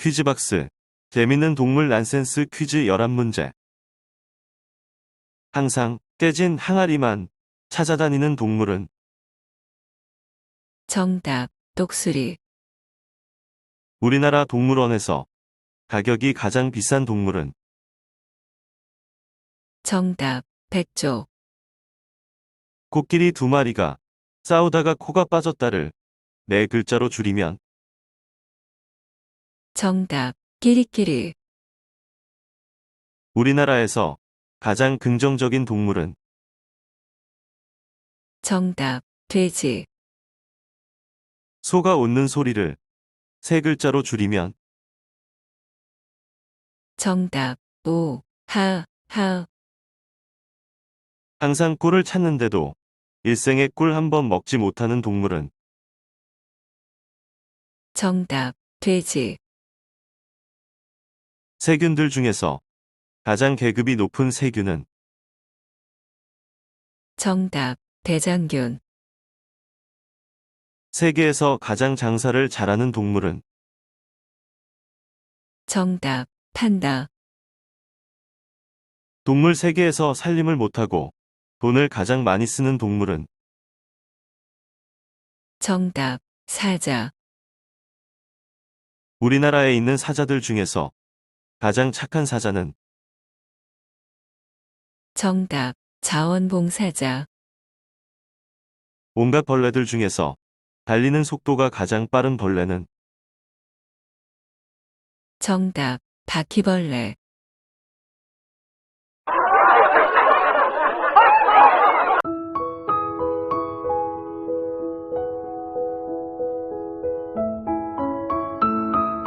퀴즈박스. 재밌는 동물 난센스 퀴즈 11문제. 항상 깨진 항아리만 찾아다니는 동물은? 정답, 독수리, 우리나라 동물원에서 가격이 가장 비싼 동물은? 정답, 백조, 코끼리 두 마리가 싸우다가 코가 빠졌다를 네 글자로 줄이면 정답, 끼리끼리, 우리나라에서 가장 긍정적인 동물은? 정답, 돼지, 소가 웃는 소리를 세 글자로 줄이면? 정답, 오, 하, 하, 항상 꿀을 찾는데도 일생에 꿀 한 번 먹지 못하는 동물은? 정답, 돼지, 세균들 중에서 가장 계급이 높은 세균은? 정답, 대장균, 세계에서 가장 장사를 잘하는 동물은? 정답, 판다, 동물 세계에서 살림을 못하고 돈을 가장 많이 쓰는 동물은? 정답, 사자, 우리나라에 있는 사자들 중에서 가장 착한 사자는? 정답, 자원봉사자, 온갖 벌레들 중에서 달리는 속도가 가장 빠른 벌레는? 정답, 바퀴벌레,